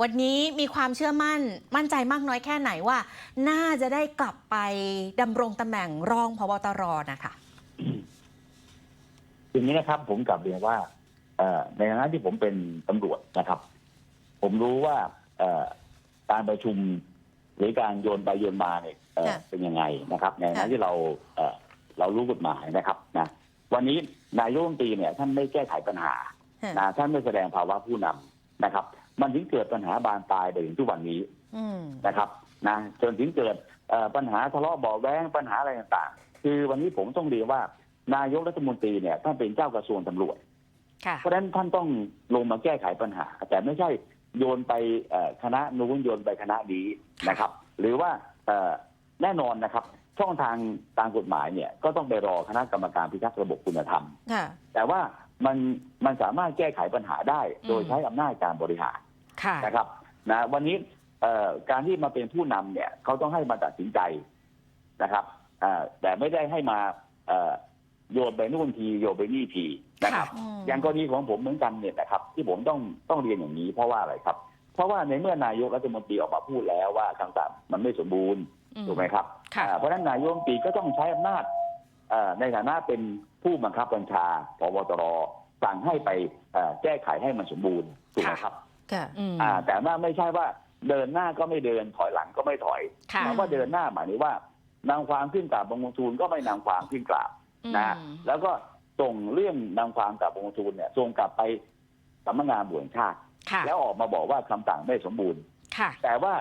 วันนี้มีความเชื่อมั่นมั่นใจมากน้อยแค่ไหนว่า น่าจะได้กลับไปดำรงตำแหน่งรองพบตรนะคะอย่างนี้นะครับ ผมกลับเรียนว่าเอ่อในฐานะที่ผมเป็นตำรวจนะครับ ผมรู้ว่าเอ่อการประชุมหรือการโยนไปโยนมาเนี่ยเอ่อค่ะเป็นยังไงนะครับ ในฐานะค่ะที่เราเอ่อเรารู้กฎหมายนะครับนะวันนี้นายกรัฐมนตรีเนี่ย ท่านไม่แก้ไขปัญหานะท่านไม่แสดงภาวะผู้นำนะครับ มันถึงเกิดปัญหาบานปลายไปถึงทุกวันนี้อืมนะครับนะจนถึงเกิดเอ่อปัญหาทะเลาะเบาะแว้งปัญหาอะไรต่างๆ คือวันนี้ผมต้องเรียนว่านายกรัฐมนตรีเนี่ยท่านเป็นเจ้ากระทรวงตำรวจ ค่ะ เพราะฉะนั้นท่านต้องลงมาแก้ไขปัญหา แต่ไม่ใช่โยนไปเอ่อคณะนู้นโยนไปคณะนี้นะครับ หรือว่าเอ่อแน่นอนนะครับ ช่องทางตามกฎหมายเนี่ยก็ต้องไปรอคณะกรรมการพิทักษ์ระบบคุณธรรม ค่ะ แต่ว่า มันมันสามารถแก้ไขปัญหาได้ โดยอืมใช้อำนาจการบริหารค่ะ นะครับนะวันนี้เอ่อการที่มาเป็นผู้นำเนี่ยเขาต้องให้มาตัดสินใจนะครับอ่าแต่ไม่ได้ให้มาเอ่อโยนไปนู่นทีโยนไปนี่ทีนะครับอืม อย่างกรณีของผมเหมือนกันเนี่ยนะครับ ที่ผมต้องต้องเรียนอย่างนี้เพราะว่าอะไรครับ เพราะว่าในเมื่อนายกรัฐมนตรีออกมาพูดแล้วว่าคำสั่งมันไม่สมบูรณ์อืมถูกไหมครับค่ะ อ่าเพราะฉะนั้นนายกรัฐมนตรีก็ต้องใช้อำนาจเอ่อ ในฐานะเป็นผู้บังคับบัญชาพบตรสั่งให้ไปเอ่อแก้ไขให้มันสมบูรณ์ถูกไหมครับค่ะอืมอ่าแต่ว่าไม่ใช่ว่าเดินหน้าก็ไม่เดินถอยหลังก็ไม่ถอยค่ะคำว่าเดินหน้าหมายถึงว่านำความขึ้นกราบบังคมทูลก็ไม่นำความขึ้นกราบนะอืมแล้วก็ส่งเรื่องนำความกราบบังคมทูลเนี่ยส่งกลับไปสำนักงานบวชแห่งชาติค่ะแล้วออกมาบอกว่าคำสั่งไม่สมบูรณ์ค่ะแต่ว่า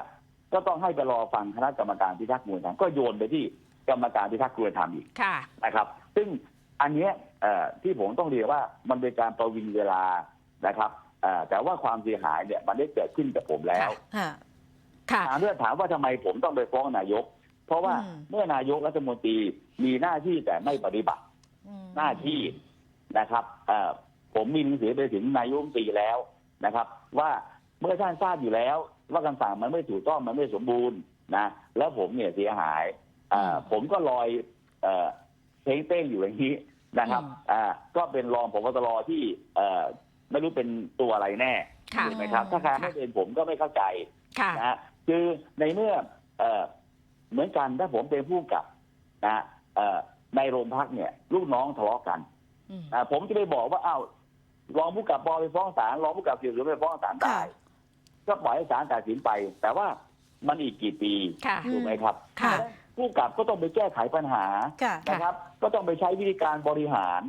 ก็ต้องให้ไปรอฟังคณะกรรมการพิทักษ์มูลธรรมก็โยนไปที่ กรรมการพิทักษ์มูลธรรมอีกค่ะ นะครับ ซึ่งอันเนี้ยเอ่อที่ผมต้องเรียนว่ามันเป็นการประวิงเวลานะครับเอ่อแต่ว่าความเสียหายเนี่ยมันได้เกิดขึ้นกับผมแล้วค่ะ ค่ะ ถามเรื่องถามว่าทำไมผมต้องไปฟ้องนายก เพราะว่าอืม เมื่อนายกรัฐมนตรีมีหน้าที่แต่ไม่ปฏิบัติ อืม หน้าที่นะครับเอ่อผมมีหนังสือไปถึงนายกรัฐมนตรีแล้วนะครับ ว่าเมื่อท่านทราบอยู่แล้ว ว่าคำสั่งมันไม่ถูกต้องมันไม่สมบูรณ์นะแล้วผมเนี่ยเสียหาย อ่าผมก็ลอยเอ่อเท้งเต้งอยู่อย่างนี้นะครับอ่าก็เป็นรองผบตรที่เอ่อไม่รู้เป็นตัวอะไรแน่ค่ะถูกไหมครับ ถ้าใครไม่เป็นผมก็ไม่เข้าใจค่ะ นะฮะคือในเมื่อเอ่อเหมือนกันถ้าผมเป็นผู้กำกับนะฮะเอ่อในโรงพักเนี่ย ลูกน้องทะเลาะกัน อืมอ่าผมจะไปบอกว่าอ้าวรองผู้กำกับปอไปฟ้องศาลรองผู้กำกับเกี่ยวกับไปฟ้องศาลได้ ค่ะ ก็ปล่อยให้ศาลตัดสินไป แต่ว่ามันอีกกี่ปีค่ะ ถูกไหมครับค่ะ ผู้กำกับก็ต้องไปแก้ไขปัญหาค่ะ นะครับ ก็ต้องไปใช้วิธีการบริหาร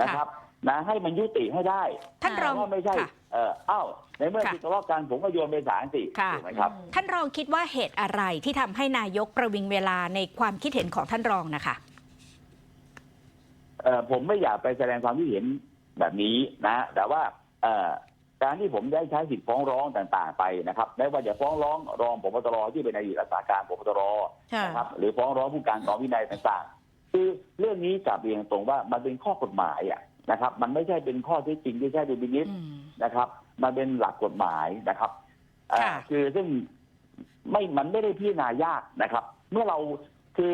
นะครับนะให้มันยุติให้ได้ท่านรองว่าไม่ใช่ค่ะ เอออ้าวในเมื่อค่ะทะเลาะกันผมก็โยนไปศาลสิค่ะ ถูกไหมครับ ท่านรองคิดว่าเหตุอะไรที่ทำให้นายกประวิงเวลาในความคิดเห็นของท่านรองนะคะ เอ่อผมไม่อยากไปแสดงความคิดเห็นแบบนี้นะ แต่ว่าเอ่อ การที่ผมได้ใช้สิทธิฟ้องร้องต่างๆไปนะครับไม่ว่าจะฟ้องร้องรองผบตรที่เป็นอดีตรักษาการผบตรค่ะนะครับหรือฟ้องร้องผู้การกองวินัยต่างๆ คือเรื่องนี้กลับเรียนตรงว่ามันเป็นข้อกฎหมายอะนะครับ มันไม่ใช่เป็นข้อเท็จจริงที่ใช่ดุลพินิจอืมนะครับ มันเป็นหลักกฎหมายนะครับเอ่อค่ะคือซึ่งไม่มันไม่ได้พิจารณายากนะครับ เมื่อเราคือ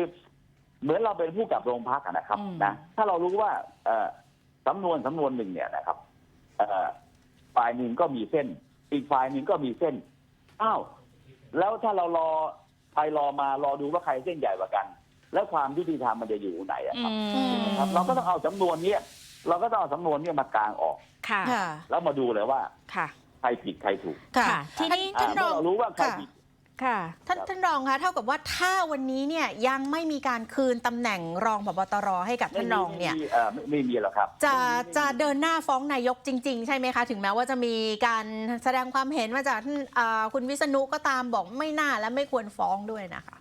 เหมือนเราเป็นผู้กับโรงพักอะนะครับอืมนะถ้าเรารู้ว่าเอ่อสำนวนสำนวนหนึ่งเนี่ยนะครับเอ่อ ฝ่ายหนึ่งก็มีเส้น อีกฝ่ายหนึ่งก็มีเส้นอ้าวแล้วถ้าเรารอไปรอมารอดูว่าใครเส้นใหญ่กว่ากัน แล้วความยุติธรรมมันจะอยู่ไหนอะครับอืมครับ เราก็ต้องเอาสำนวนเนี้ยเราก็ต้องเอาสำนวนเนี้ยมากางออกค่ะค่ะ แล้วมาดูเลยว่า ค่ะ ใครผิดใครถูกค่ะค่ะทีนี้อ่าท่านรเมื่อองเรารู้ว่าใครค่ะผิด ค่ะ ท่านท่านรองคะเท่ากับว่าถ้าวันนี้เนี่ยยังไม่มีการคืนตำแหน่งรองผบตรให้กับท่านรองเนี่ย ไม่มีเอ่อไม่ไม่มีหรอกครับ จะไม่มีจะเดินหน้าฟ้องนายกจริง ๆ ใช่ไหมคะ ถึงแม้ว่าจะมีการแสดงความเห็นมาจากท่านอ่าคุณวิษณุก็ตามบอกไม่น่าและไม่ควรฟ้องด้วยนะคะ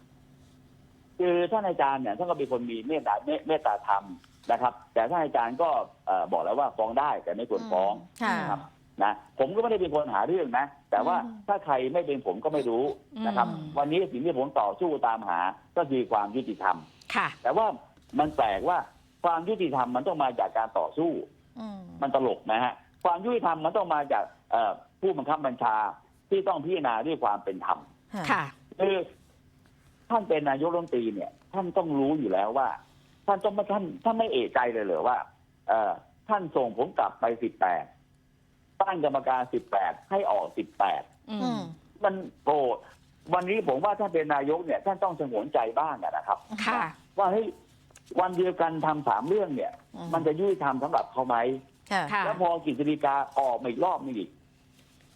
คือท่านอาจารย์เนี่ยท่านก็เป็นคนมีเมตตาเมเมตตาธรรมนะครับ แต่ท่านอาจารย์ก็เอ่อบอกแล้วว่าฟ้องได้แต่ไม่ควรฟ้องค่ะ นะครับ นะผมก็ไม่ได้เป็นคนหาเรื่องนะ แต่ว่าอืมถ้าใครไม่เป็นผมก็ไม่รู้นะครับ อืม วันนี้สิ่งที่ผมต่อสู้ตามหาก็คือความยุติธรรม ค่ะ แต่ว่ามันแปลกว่าความยุติธรรมมันต้องมาจากการต่อสู้ อืม มันตลกนะฮะความยุติธรรมมันต้องมาจากเอ่อผู้บังคับบัญชาที่ต้องพิจารณาด้วยความเป็นธรรม ค่ะ คือท่านเป็นนายกรัฐมนตรีเนี่ย ท่านต้องรู้อยู่แล้วว่า ท่านต้องไม่ท่านท่านไม่เอะใจเลยเหรอว่า เอ่อท่านส่งผมกลับไปสิบแปด ตั้งกรรมการสิบแปดให้ออกสิบแปดออือืมมมันโอ้วันนี้ผมว่าท่านเป็นนายกเนี่ยท่านต้องสงวนใจบ้างอะนะครับ ค่ะ ว่าเฮ้ยวันเดียวกันทำสามเรื่องเนี่ย อืมมันจะยุติธรรมสำหรับเขาไหมค่ะค่ะ แล้วพอกฤษฎีกาออกมาอีกรอบนึงอีก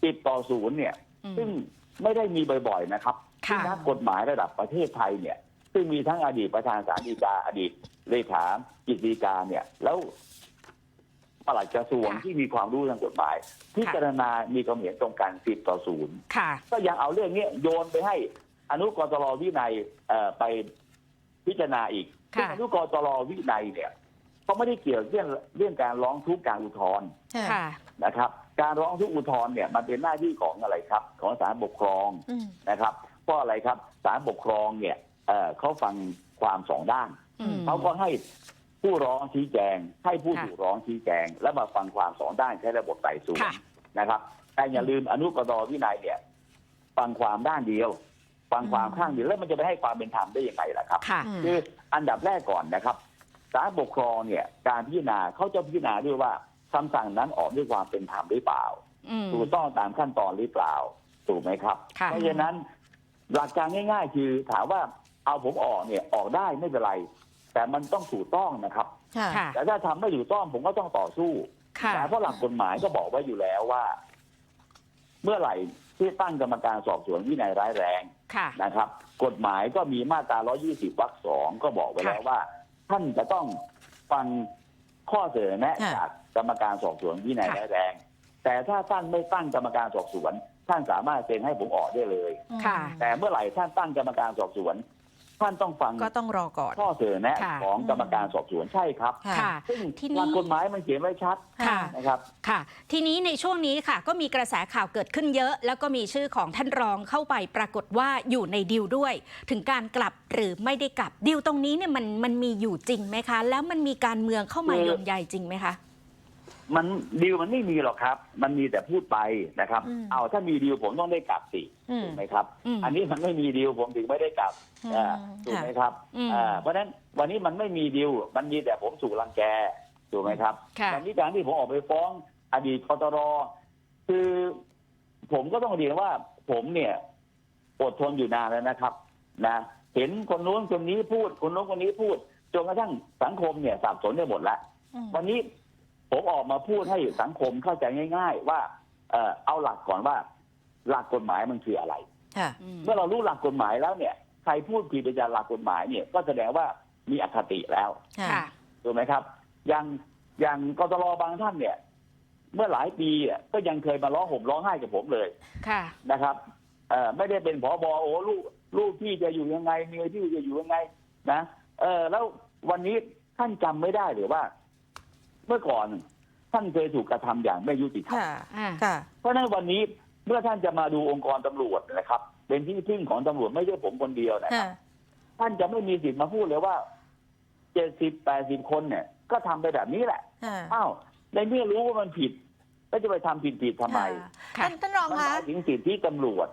ติดต่อศูนย์เนี่ย อืม ซึ่งไม่ได้มีบ่อยๆนะครับค่ะซึ่งนักกฎหมายระดับประเทศไทยเนี่ย ซึ่งมีทั้งอดีตประธานศาลฎีกาอดีตเลขากฤษฎีกาเนี่ย แล้ว ปลัดกระทรวงค่ะที่มีความรู้ทางกฎหมาย พิจารณามีความเห็นตรงกันสิบต่อศูนย์ค่ะ ก็ยังเอาเรื่องเนี้ยโยนไปให้อนุกตรวินัยเอ่อไปพิจารณาอีกค่ะ ซึ่งอนุกตรวินัยเนี่ยเขาไม่ได้เกี่ยวเรื่องเรื่องการร้องทุกข์การอุทธรณ์ค่ะ นะครับ การร้องทุกข์อุทธรณ์เนี่ยมันเป็นหน้าที่ของอะไรครับ ของศาลปกครองอืมนะครับเพราะอะไรครับศาลปกครองเนี่ยเอ่อเขาฟังความสองด้าน อืม เขาก็ให้ ผู้ร้องชี้แจง ให้ผู้ค่ะถูกร้องชี้แจง แล้วมาฟังความสองด้านใช้ระบบไต่สวนค่ะ นะครับ แต่อย่าลืมอนุกตรวินัยเนี่ย ฟังความด้านเดียว ฟังความอืมข้างเดียวแล้วมันจะไปให้ความเป็นธรรมได้ยังไงล่ะครับ ค่ะ อืม คืออันดับแรกก่อนนะครับศาลปกครองเนี่ย การพิจารณาเขาจะพิจารณาด้วยว่าคำสั่งนั้นออกด้วยความเป็นธรรมหรือเปล่า อืม ถูกต้องตามขั้นตอนหรือเปล่าถูกไหมครับ ค่ะ เพราะฉะนั้นหลักการง่าย ๆ คือถามว่าเอาผมออกเนี่ยออกได้ไม่เป็นไร แต่มันต้องถูกต้องนะครับ ค่ะ ค่ะ แต่ถ้าทำไม่ถูกต้องผมก็ต้องต่อสู้ค่ะ นะเพราะหลักกฎหมายก็บอกไว้อยู่แล้วว่า เมื่อไหร่ที่ตั้งกรรมการสอบสวนวินัยร้ายแรงค่ะ นะครับ กฎหมายก็มีมาตรา 120 วรรคสองก็บอกไว้แล้วว่า ท่านจะต้องฟังข้อเสนอแนะค่ะจากกรรมการสอบสวนวินัยค่ะ ร้ายแรง แต่ถ้าท่านไม่ตั้งกรรมการสอบสวน ท่านสามารถเซ็นให้ผมออกได้เลย ค่ะ แต่เมื่อไหร่ท่านตั้งกรรมการสอบสวน ท่านต้องฟังก็ต้องรอก่อน ข้อเสนอแนะค่ะของกรรมการสอบสวนใช่ครับ ค่ะ ซึ่งทีนี้ หลักกฎหมายมันเขียนไว้ชัดค่ะ นะครับ ค่ะ ทีนี้ในช่วงนี้ค่ะ ก็มีกระแสข่าวเกิดขึ้นเยอะ แล้วก็มีชื่อของท่านรองเข้าไปปรากฏว่าอยู่ในดิวด้วย ถึงการกลับหรือไม่ได้กลับดิวตรงนี้เนี่ยมันมันมีอยู่จริงไหมคะ แล้วมันมีการเมืองเข้ามาคือ โยงใยจริงไหมคะ มันดีลมันไม่มีหรอกครับ มันมีแต่พูดไปนะครับ อืมเอาถ้ามีดีลผมต้องได้กลับสิอืมถูกไหมครับ อืมอันนี้มันไม่มีดีลผมถึงไม่ได้กลับอืมอ่าถูกไหมครับอืมอ่าเพราะฉะนั้นวันนี้มันไม่มีดีลมันมีแต่ผมถูกรังแกถูกไหมครับค่ะ วันนี้การที่ผมออกไปฟ้องอดีตกตรคือผมก็ต้องเรียนว่าผมเนี่ยอดทนอยู่นานแล้วนะครับ นะเห็นคนนู้นคนนี้พูดคนนู้นคนนี้พูดจนกระทั่งสังคมเนี่ยสับสนไปหมดแล้ว อืมวันนี้ ผมออกมาพูดให้สังคมเข้าใจง่าย ๆ ว่าเอ่อเอาหลักก่อนว่า หลักกฎหมายมันคืออะไร ค่ะ อืมเมื่อเรารู้หลักกฎหมายแล้วเนี่ยใครพูดผิดไปจากหลักกฎหมายเนี่ยก็แสดงว่ามีอคติแล้วค่ะถูกไหมครับ อย่างอย่างกตรบางท่านเนี่ย เมื่อหลายปีอะก็ยังเคยมาร้องห่มร้องไห้กับผมเลยค่ะ นะครับเอ่อไม่ได้เป็นผอบอโอ้ลูกลูกพี่จะอยู่ยังไงเมียพี่จะอยู่ยังไงนะเออแล้ววันนี้ท่านจำไม่ได้หรือว่า เมื่อก่อนท่านเคยถูกกระทำอย่างไม่ยุติธรรมค่ะอ่าค่ะ เพราะฉะนั้นวันนี้เมื่อท่านจะมาดูองค์กรตำรวจนะครับ เป็นที่พึ่งของตำรวจไม่ใช่ผมคนเดียวนะครับค่ะท่านจะไม่มีสิทธิ์มาพูดเลยว่าเจ็ดสิบแปดสิบคนเนี่ย ก็ทำไปแบบนี้แหละค่ะอ้าวในเมื่อรู้ว่ามันผิดก็จะไปทำผิดผิดๆทำไมค่ะท่านท่านรองมันหคะมายถึงสิทธิตำรวจ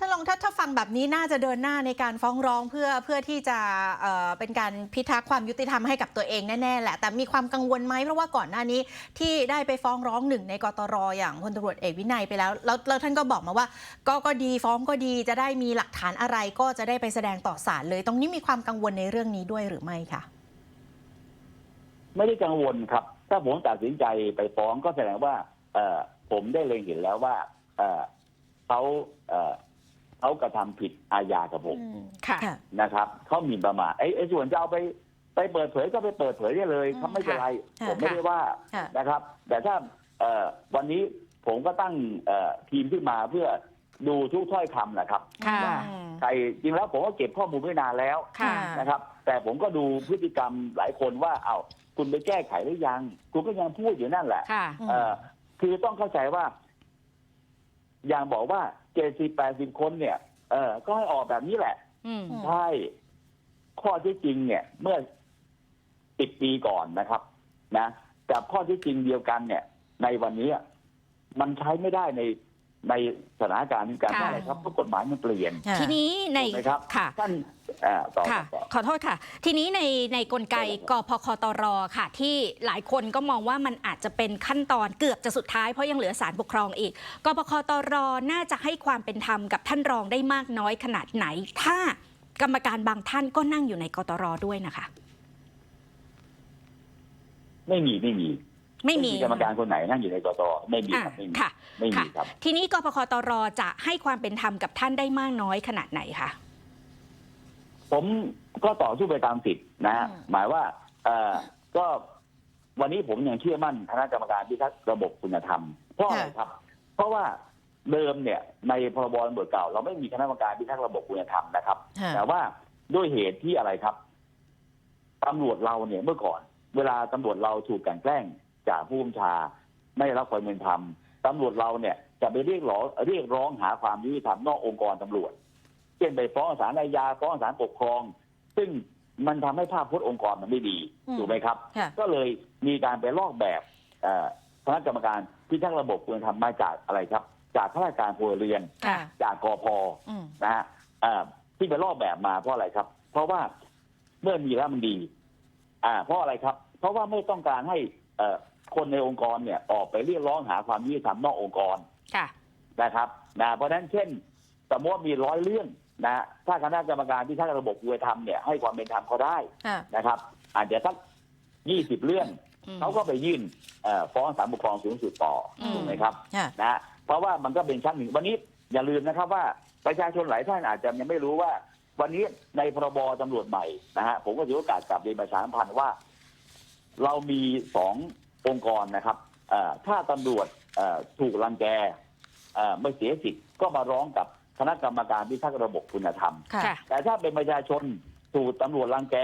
ค่ะท่านรองถ้าถ้าฟังแบบนี้น่าจะเดินหน้าในการฟ้องร้องเพื่อเพื่อที่จะเอ่อเป็นการพิทักษ์ความยุติธรรมให้กับตัวเองแน่ๆแหละแต่มีความกังวลไหมเพราะว่าก่อนหน้านี้ที่ได้ไปฟ้องร้องหนึ่งในกตรอย่างพลตำรวจเอกวินัยไปแล้วแล้วแล้วท่านก็บอกมาว่า ก็ก็ดีฟ้องก็ดีจะได้มีหลักฐานอะไรก็จะได้ไปแสดงต่อศาลเลย ตรงนี้มีความกังวลในเรื่องนี้ด้วยหรือไม่คะไม่ได้กังวลครับ ถ้าผมตัดสินใจไปฟ้องก็แสดงว่า เอ่อผมได้เล็งเห็นแล้วว่า เอ่อเขาเอ่อ เขากระทำผิดอาญากับผมค่ะค่ะนะครับเขาหมิ่นประมาทไอ้ไอ้ส่วนจะเอาไปไปเปิดเผยก็ไปเปิดเผยได้เลยอืมเขาไม่เป็นไรค่ะผมไม่ได้ว่าค่ะนะครับ แต่ถ้าเอ่อวันนี้ผมก็ตั้งเอ่อทีมขึ้นมาเพื่อดูทุกถ้อยคำนะครับค่ะว่าใครจริงแล้วผมก็เก็บข้อมูลไว้นานแล้วค่ะนะครับ แต่ผมก็ดูพฤติกรรมหลายคนว่า เอา้าคุณไปแก้ไขหรือยัง คุณก็ยังพูดอยู่นั่นแหละค่ะอืมเอ่อคือต้องเข้าใจว่า อย่างบอกว่าเจ็ดสิบแปดสิบคนเนี่ย เออก็ให้ออกแบบนี้แหละ อืม ใช่ ข้อที่จริงเนี่ย เมื่อสิบปีก่อนนะครับนะกับข้อที่จริงเดียวกันเนี่ย ในวันนี้อะมันใช้ไม่ได้ใน ในสถานการณ์นี้การค่ะว่าอะไรครับเพราะกฎหมายมันเปลี่ยนค่ะทีนี้ในถูกไหมครับ ค่ะ ท่านอ่าต่อค่ะ ต่อ ขอโทษค่ะ ทีนี้ในในกลไกได้เลยกพคตรค่ะ ที่หลายคนก็มองว่ามันอาจจะเป็นขั้นตอนเกือบจะสุดท้ายเพราะยังเหลือศาลปกครองอีกกพคตรน่าจะให้ความเป็นธรรมกับท่านรองได้มากน้อยขนาดไหน ถ้ากรรมการบางท่านก็นั่งอยู่ในกตรด้วยนะคะ ไม่มีไม่มี ไม่มีกรรมการคนไหนนั่งอยู่ในกตไม่มีอะครับไม่มีค่ะไม่มีค่ะครับ ทีนี้กพคตรจะให้ความเป็นธรรมกับท่านได้มากน้อยขนาดไหนคะผมก็ต่อสู้ไปตามสิทธิ์นะฮะอืมหมายว่าเอ่อก็วันนี้ผมยังเชื่อมั่นคณะกรรมการพิทักษ์ระบบคุณธรรมเพราะอะไรครับ เพราะว่าเดิมเนี่ยในพรบตำรวจเก่า เราไม่มีคณะกรรมการพิทักษ์ระบบคุณธรรมนะครับค่ะแต่ว่าด้วยเหตุที่อะไรครับตำรวจเราเนี่ยเมื่อก่อน เวลาตำรวจเราถูกกลันแกล้ง จากผู้บัญชา ไม่ได้รับความเป็นธรรมตำรวจเราเนี่ยจะไปเรียกร้องเรียกร้องหาความยุติธรรมนอกองค์กรตำรวจเช่นไปฟ้องศาลอาญาฟ้องศาลปกครอง ซึ่งมันทำให้ภาพพจน์องค์กรมันไม่ดีอืมถูกไหมครับค่ะก็เลยมีการไปลอกแบบเอ่อคณะกรรมการพิทักษ์ระบบคุณธรรมมาจากอะไรครับ จากข้าราชการพลเรือนค่ะจากกพอืมนะฮะเอ่อที่ไปลอกแบบมาเพราะอะไรครับ เพราะว่าเมื่อมีแล้วมันดี อ่า เพราะอะไรครับ เพราะว่าไม่ต้องการให้เอ่อ คนในองค์กรเนี่ยออกไปเรียกร้องหาความยุติธรรมนอกองค์กรค่ะ นะครับนะเพราะฉะนั้นเช่น สมมติว่ามีร้อยเรื่องนะถ้าคณะกรรมการที่ทักษ์ระบบยุติธรรมเนี่ยให้ความเป็นธรรมเขาได้ค่ะนะครับ อาจจะสักยี่สิบเรื่องอืม เขาก็ไปยื่นเอ่อฟ้องศาลปกครองสูงสุดต่ออม ถูกไหมครับ ค่ะนะฮะเพราะว่ามันก็เป็นชั้นหนึ่งวันนี้อย่าลืมนะครับว่าประชาชนหลายท่านอาจจะยังไม่รู้ว่า วันนี้ในพรบตำรวจใหม่นะฮะผมก็ถือโอกาสกลับเรียนประชาสัมพันธ์ว่า เรามีสอง องค์กรนะครับเอ่อถ้าตำรวจเอ่อถูกรังแกเอ่อไม่เสียสิทธิ์ก็มาร้องกับคณะกรรมการพิทักษ์ระบบคุณธรรมค่ะค่ะแต่ถ้าเป็นประชาชนถูกตำรวจรังแก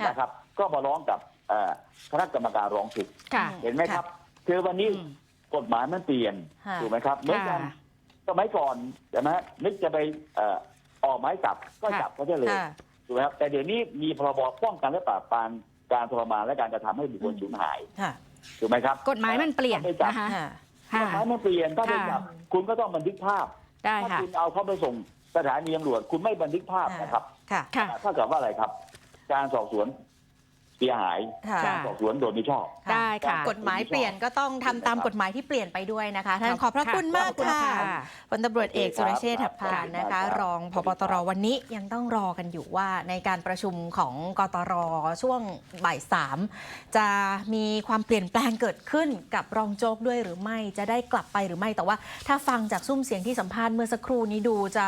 ค่ะนะครับ ก็มาร้องกับเอ่อคณะกรรมการร้องทุกข์ค่ะเห็นไหมครับ คือวันนี้อืมกฎหมายมันเปลี่ยนค่ะถูกไหมครับเหมือนกันค่ะสมัยก่อนใช่ไหมนึกจะไปเอ่อออกหมายจับก็ค่ะจับเขาได้เลยค่ะถูกไหมครับแต่เดี๋ยวนี้มีพรบป้องกันและปราบปรามการทรมานและการกระทำให้บุคคลอืมสูญหายค่ะ ถูกไหมครับกฎหมายมันเปลี่ยนถ้าไปจับนะคะค่ะกค่ะฎหมายมันเปลี่ยนถ้าไปจับค่ะคุณก็ต้องบันทึกภาพได้ถ้าค่ะคุณเอาเขาไปส่งสถานีตำรวจคุณไม่บันทึกภาพนะครับค่ะค่ะถ้ากับว่าอะไรครับ การสอบสวน เสียหายค่ะ การสอบสวนโดยไม่ชอบ ได้ค่ะ กฎหมายเปลี่ยนก็ต้องทำตามกฎหมายที่เปลี่ยนไปด้วยนะคะท่านขอบพระคุณมากขอบคุณค่ะค่ะพลตำรวจเอกโอเคสุครับรเชษฐ์หักพานนะคะครับรองพบตรวันนี้ยังต้องรอกันอยู่ว่าในการประชุมของกตรช่วงบ่ายสามจะมีความเปลี่ยนแปลงเกิดขึ้นกับรองโจ๊กด้วยหรือไม่จะได้กลับไปหรือไม่แต่ว่า ถ้าฟังจากซุ้มเสียงที่สัมภาษณ์เมื่อสักครู่นี้ดูจะ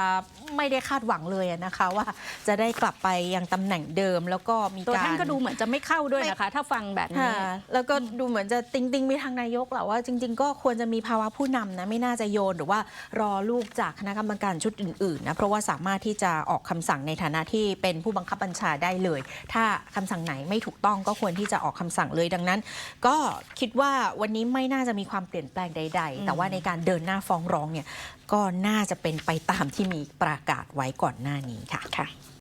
ไม่ได้คาดหวังเลยอะนะคะ ว่าจะได้กลับไปยังตำแหน่งเดิมแล้วก็มีตัวการ ท่านก็ดูเหมือนจะไม่เข้าด้วยนะคะ ถ้าฟังแบบนี้ ค่ะแล้วก็ดูเหมือนจะติงติงๆไปทางนายกแหละว่าจริง ๆ ก็ควรจะมีภาวะผู้นำนะไม่น่าจะโยนหรือว่ารอลูกจากคณะกรรมการชุดอื่นๆนะเพราะว่าสามารถที่จะออกคำสั่งในฐานะที่เป็นผู้บังคับบัญชาได้เลย ถ้าคำสั่งไหนไม่ถูกต้องก็ควรที่จะออกคำสั่งเลยดังนั้น ก็คิดว่าวันนี้ไม่น่าจะมีความเปลี่ยนแปลงใดอืมๆแต่ว่าในการเดินหน้าฟ้องร้องเนี่ยก็น่าจะเป็นไปตามที่มีประกาศไว้ก่อนหน้านี้ค่ะค่ะ